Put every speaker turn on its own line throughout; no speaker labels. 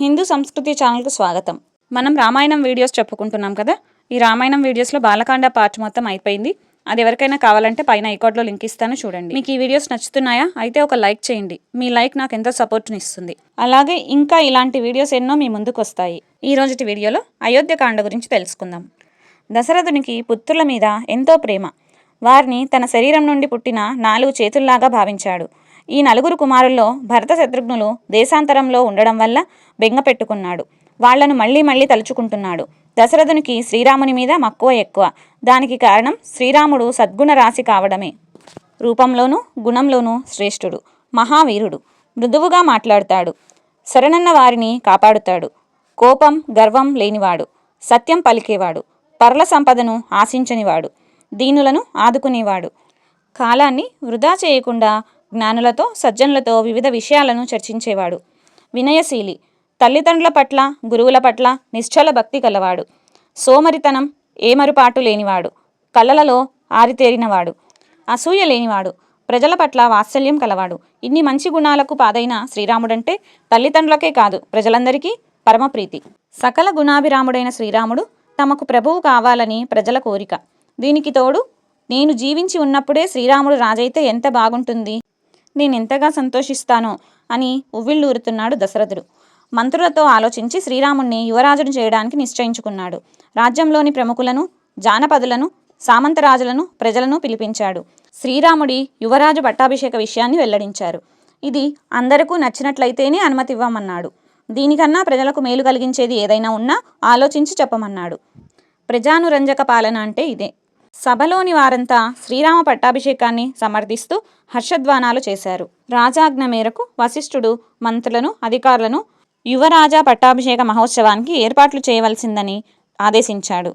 హిందూ సంస్కృతి ఛానల్కు స్వాగతం. మనం రామాయణం వీడియోస్ చెప్పుకుంటున్నాం కదా? ఈ రామాయణం వీడియోస్లో బాలకాండ పార్ట్ మొత్తం అయిపోయింది. అది ఎవరికైనా కావాలంటే పైన ఐకార్డ్లో లింక్ ఇస్తాను చూడండి. మీకు ఈ వీడియోస్ నచ్చుతున్నాయా? అయితే ఒక లైక్ చేయండి. మీ లైక్ నాకు ఎంతో సపోర్ట్ని ఇస్తుంది. అలాగే ఇంకా ఇలాంటి వీడియోస్ ఎన్నో మీ ముందుకు వస్తాయి ఈ రోజుటి వీడియోలో అయోధ్యకాండ గురించి తెలుసుకుందాం. దశరథునికి పుత్రుల మీద ఎంతో ప్రేమ. వారిని తన శరీరం నుండి పుట్టిన నాలుగు చేతుల్లాగా భావించాడు. ఈ నలుగురు కుమారుల్లో భరత శత్రుఘ్నులు దేశాంతరంలో ఉండడం వల్ల బెంగ పెట్టుకున్నాడు. వాళ్ళను మళ్ళీ మళ్ళీ తలుచుకుంటున్నాడు. దశరథునికి శ్రీరాముని మీద మక్కువ ఎక్కువ. దానికి కారణం శ్రీరాముడు సద్గుణ రాశి కావడమే. రూపంలోనూ గుణంలోనూ శ్రేష్ఠుడు. మహావీరుడు. మృదువుగా మాట్లాడతాడు. శరణన్న వారిని కాపాడుతాడు. కోపం గర్వం లేనివాడు. సత్యం పలికేవాడు. పర్ల సంపదను ఆశించనివాడు. దీనులను ఆదుకునేవాడు. కాలాన్ని వృధా చేయకుండా జ్ఞానులతో సజ్జనులతో వివిధ విషయాలను చర్చించేవాడు. వినయశీలి తల్లిదండ్రుల పట్ల గురువుల పట్ల నిశ్చల భక్తి కలవాడు. సోమరితనం ఏమరుపాటు లేనివాడు. కళ్ళలలో ఆరితేరినవాడు. అసూయ లేనివాడు. ప్రజల పట్ల వాత్సల్యం కలవాడు. ఇన్ని మంచి గుణాలకు పాదైన శ్రీరాముడంటే తల్లిదండ్రులకే కాదు ప్రజలందరికీ పరమప్రీతి. సకల గుణాభిరాముడైన శ్రీరాముడు తమకు ప్రభువు కావాలని ప్రజల కోరిక. దీనికి తోడు నేను జీవించి ఉన్నప్పుడే శ్రీరాముడు రాజైతే ఎంత బాగుంటుంది? నేను ఎంతగా సంతోషిస్తానో అని ఉవ్విళ్ళూరుతున్నాడు దశరథుడు. మంత్రులతో ఆలోచించి శ్రీరాముణ్ణి యువరాజును చేయడానికి నిశ్చయించుకున్నాడు. రాజ్యంలోని ప్రముఖులను జానపదులను సామంతరాజులను ప్రజలను పిలిపించాడు. శ్రీరాముడి యువరాజు పట్టాభిషేక విషయాన్ని వెల్లడించారు. ఇది అందరికీ నచ్చినట్లయితేనే అనుమతి ఇవ్వమన్నాడు దీనికన్నా ప్రజలకు మేలు కలిగించేది ఏదైనా ఉన్నా ఆలోచించి చెప్పమన్నాడు. ప్రజానురంజక పాలన అంటే ఇదే. సభలోని వారంతా శ్రీరామ పట్టాభిషేకాన్ని సమర్థిస్తూ హర్షధ్వానాలు చేశారు. రాజాజ్ఞ మేరకు వశిష్ఠుడు మంత్రులను అధికారులను యువరాజా పట్టాభిషేక మహోత్సవానికి ఏర్పాట్లు చేయవలసిందని ఆదేశించాడు.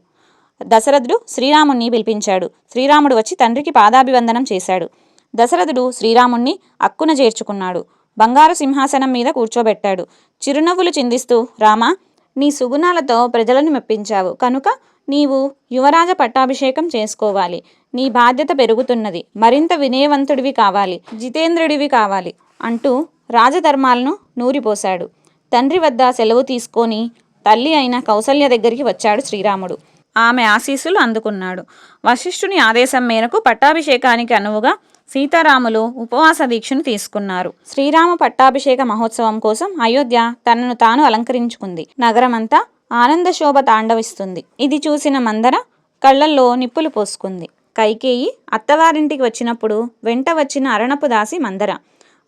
దశరథుడు శ్రీరాముణ్ణి పిలిపించాడు. శ్రీరాముడు వచ్చి తండ్రికి పాదాభివందనం చేశాడు. దశరథుడు శ్రీరాముణ్ణి అక్కున చేర్చుకున్నాడు. బంగారు సింహాసనం మీద కూర్చోబెట్టాడు. చిరునవ్వులు చిందిస్తూ రామా నీ సుగుణాలతో ప్రజలను మెప్పించావు. కనుక నీవు యువరాజ పట్టాభిషేకం చేసుకోవాలి. నీ బాధ్యత పెరుగుతున్నది. మరింత వినయవంతుడివి కావాలి. జితేంద్రుడివి కావాలి అంటూ రాజధర్మాలను నూరిపోశాడు. తండ్రి వద్ద సెలవు తీసుకొని తల్లి అయిన కౌసల్య దగ్గరికి వచ్చాడు శ్రీరాముడు. ఆమె ఆశీస్సులు అందుకున్నాడు. వశిష్ఠుని ఆదేశం మేరకు పట్టాభిషేకానికి అనువుగా సీతారాములు ఉపవాస దీక్షను తీసుకున్నారు. శ్రీరామ పట్టాభిషేక మహోత్సవం కోసం అయోధ్య తనను తాను అలంకరించుకుంది. నగరమంతా ఆనందశోభ తాండవిస్తుంది. ఇది చూసిన మందర కళ్ళల్లో నిప్పులు పోసుకుంది. కైకేయి అత్తవారింటికి వచ్చినప్పుడు వెంట వచ్చిన అరణపు దాసి మందర.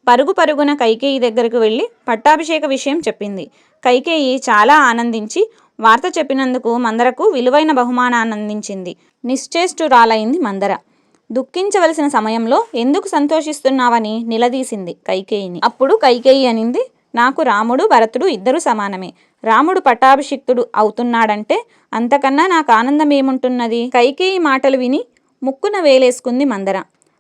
పరుగు పరుగున కైకేయి దగ్గరకు వెళ్ళి పట్టాభిషేక విషయం చెప్పింది. కైకేయి చాలా ఆనందించి వార్త చెప్పినందుకు మందరకు విలువైన బహుమానాన్ని అందించింది. నిశ్చేష్టురాలైంది మందర. దుఃఖించవలసిన సమయంలో ఎందుకు సంతోషిస్తున్నావని నిలదీసింది కైకేయిని. అప్పుడు కైకేయి అనింది నాకు రాముడు భరతుడు ఇద్దరు సమానమే. రాముడు పట్టాభిషిక్తుడు అవుతున్నాడంటే అంతకన్నా నాకు ఆనందం ఏముంటున్నది కైకేయి మాటలు విని ముక్కున వేలేసుకుంది మందర.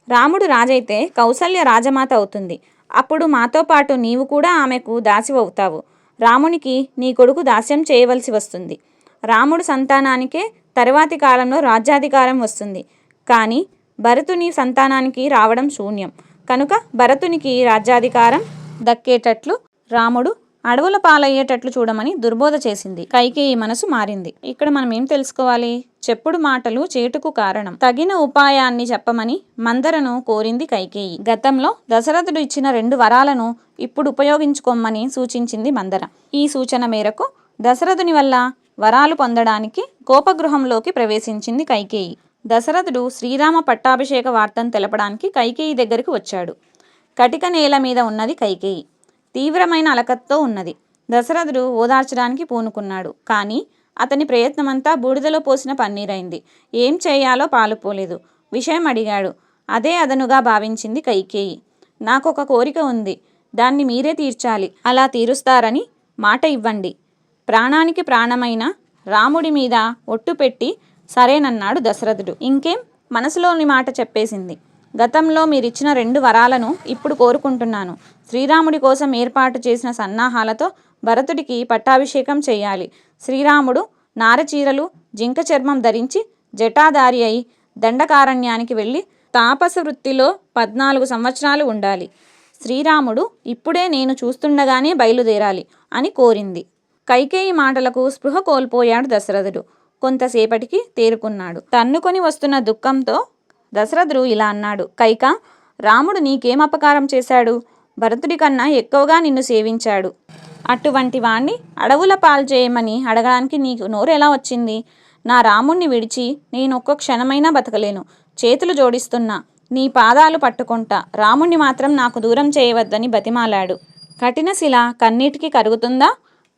రాముడు రాజైతే కౌసల్య రాజమాత అవుతుంది. అప్పుడు మాతో పాటు నీవు కూడా ఆమెకు దాసివవుతావు రామునికి నీ కొడుకు దాస్యం చేయవలసి వస్తుంది. రాముడు సంతానానికే తరువాతి కాలంలో రాజ్యాధికారం వస్తుంది. కానీ భరతుని సంతానానికి రావడం శూన్యం. కనుక భరతునికి రాజ్యాధికారం దక్కేటట్లు రాముడు అడవుల పాలయ్యేటట్లు చూడమని దుర్బోధ చేసింది. కైకేయి మనసు మారింది. ఇక్కడ మనం ఏం తెలుసుకోవాలి? చెప్పుడు మాటలు చేటుకు కారణం. తగిన ఉపాయాన్ని చెప్పమని మందరను కోరింది కైకేయి. గతంలో దశరథుడు ఇచ్చిన రెండు వరాలను ఇప్పుడు ఉపయోగించుకోమని సూచించింది మందర. ఈ సూచన మేరకు దశరథుని వల్ల వరాలు పొందడానికి కోపగృహంలోకి ప్రవేశించింది కైకేయి. దశరథుడు శ్రీరామ పట్టాభిషేక వార్తను తెలపడానికి కైకేయి దగ్గరికి వచ్చాడు. కటిక నేల మీద ఉన్నది కైకేయి. తీవ్రమైన అలకత్తో ఉన్నది. దశరథుడు ఓదార్చడానికి పూనుకున్నాడు. కానీ అతని ప్రయత్నమంతా బూడిదలో పోసిన పన్నీరైంది. ఏం చేయాలో పాలుపోలేదు. విషయం అడిగాడు. అదే అదనుగా భావించింది కైకేయి. నాకొక కోరిక ఉంది. దాన్ని మీరే తీర్చాలి. అలా తీరుస్తారని మాట ఇవ్వండి. ప్రాణానికి ప్రాణమైన రాముడి మీద ఒట్టు పెట్టి సరేనన్నాడు దశరథుడు. ఇంకేం? మనసులోని మాట చెప్పేసింది. గతంలో మీరిచ్చిన రెండు వరాలను ఇప్పుడు కోరుకుంటున్నాను. శ్రీరాముడి కోసం ఏర్పాటు చేసిన సన్నాహాలతో భరతుడికి పట్టాభిషేకం చేయాలి. శ్రీరాముడు నారచీరలు జింక చర్మం ధరించి జటాదారి అయి దండకారణ్యానికి వెళ్ళి తాపస వృత్తిలో పద్నాలుగు సంవత్సరాలు ఉండాలి. శ్రీరాముడు ఇప్పుడే నేను చూస్తుండగానే బయలుదేరాలి అని కోరింది. కైకేయి మాటలకు స్పృహ కోల్పోయాడు దశరథుడు. కొంతసేపటికి తేరుకున్నాడు. తన్నుకొని వస్తున్న దుఃఖంతో దశరథుడు ఇలా అన్నాడు. కైక రాముడు నీకేం అపకారం చేశాడు? భరతుడి కన్నా ఎక్కువగా నిన్ను సేవించాడు. అటువంటి వాణ్ణి అడవుల పాలు చేయమని అడగడానికి నీకు నోరు ఎలా వచ్చింది? నా రాముణ్ణి విడిచి నేను ఒక్క క్షణమైనా బతకలేను. చేతులు జోడిస్తున్నా నీ పాదాలు పట్టుకుంటా రాముణ్ణి మాత్రం నాకు దూరం చేయవద్దని బతిమాలాడు. కఠినశిల కన్నీటికి కరుగుతుందా?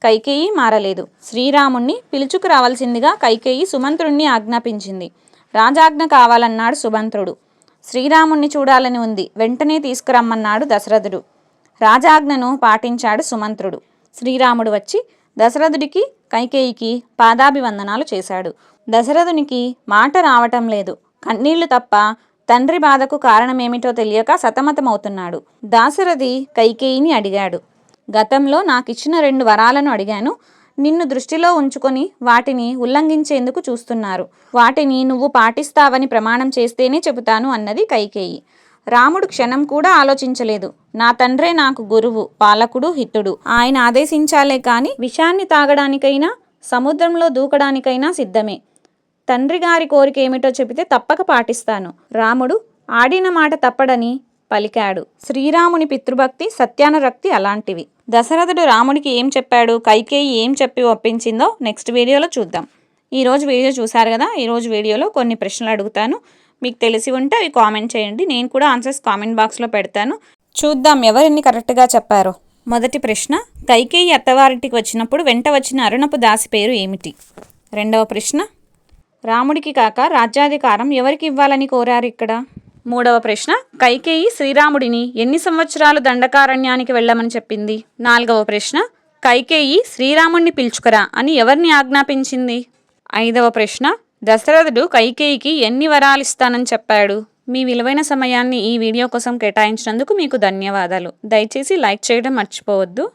కైకేయి మారలేదు. శ్రీరాముణ్ణి పిలుచుకు రావాల్సిందిగా కైకేయి సుమంత్రుణ్ణి ఆజ్ఞాపించింది. రాజాజ్ఞ కావాలన్నాడు సుమంత్రుడు. శ్రీరాముణ్ణి చూడాలని ఉంది. వెంటనే తీసుకురమ్మన్నాడు దశరథుడు. రాజాజ్ఞను పాటించాడు సుమంత్రుడు. శ్రీరాముడు వచ్చి దశరథుడికి కైకేయికి పాదాభివందనాలు చేశాడు. దశరథునికి మాట రావటం లేదు. కన్నీళ్ళు తప్ప తండ్రి బాధకు కారణమేమిటో తెలియక సతమతమవుతున్నాడు. దాశరథి కైకేయిని అడిగాడు. గతంలో నాకిచ్చిన రెండు వరాలను అడిగాను. నిన్ను దృష్టిలో ఉంచుకొని వాటిని ఉల్లంఘించేందుకు చూస్తున్నారు. వాటిని నువ్వు పాటిస్తావని ప్రమాణం చేస్తేనే చెబుతాను అన్నది కైకేయి. రాముడు క్షణం కూడా ఆలోచించలేదు. నా తండ్రే నాకు గురువు పాలకుడు హితుడు. ఆయన ఆదేశించాలే కాని విషాన్ని తాగడానికైనా సముద్రంలో దూకడానికైనా సిద్ధమే. తండ్రి గారి కోరిక ఏమిటో చెబితే తప్పక పాటిస్తాను. రాముడు ఆడిన మాట తప్పడని పలికాడు. శ్రీరాముని పితృభక్తి సత్యానరక్తి అలాంటివి. దశరథుడు రాముడికి ఏం చెప్పాడు? కైకేయి ఏం చెప్పి ఒప్పించిందో నెక్స్ట్ వీడియోలో చూద్దాం. ఈరోజు వీడియో చూశారు కదా? ఈరోజు వీడియోలో కొన్ని ప్రశ్నలు అడుగుతాను. మీకు తెలిసి ఉంటే అవి కామెంట్ చేయండి. నేను కూడా ఆన్సర్స్ కామెంట్ బాక్స్లో పెడతాను. చూద్దాం ఎవరిని కరెక్ట్గా చెప్పారో. మొదటి ప్రశ్న కైకేయి అత్తవారింటికి వచ్చినప్పుడు వెంట వచ్చిన అరుణపు దాసి పేరు ఏమిటి? రెండవ ప్రశ్న రాముడికి కాక రాజ్యాధికారం ఎవరికి ఇవ్వాలని కోరారు ఇక్కడ? మూడవ ప్రశ్న కైకేయి శ్రీరాముడిని ఎన్ని సంవత్సరాలు దండకారణ్యానికి వెళ్ళమని చెప్పింది? నాలుగవ ప్రశ్న కైకేయి శ్రీరాముడిని పిలుచుకురా అని ఎవరిని ఆజ్ఞాపించింది? ఐదవ ప్రశ్న దశరథుడు కైకేయికి ఎన్ని వరాలు ఇస్తానని చెప్పాడు? మీ విలువైన సమయాన్ని ఈ వీడియో కోసం కేటాయించినందుకు మీకు ధన్యవాదాలు. దయచేసి లైక్ చేయడం మర్చిపోవద్దు.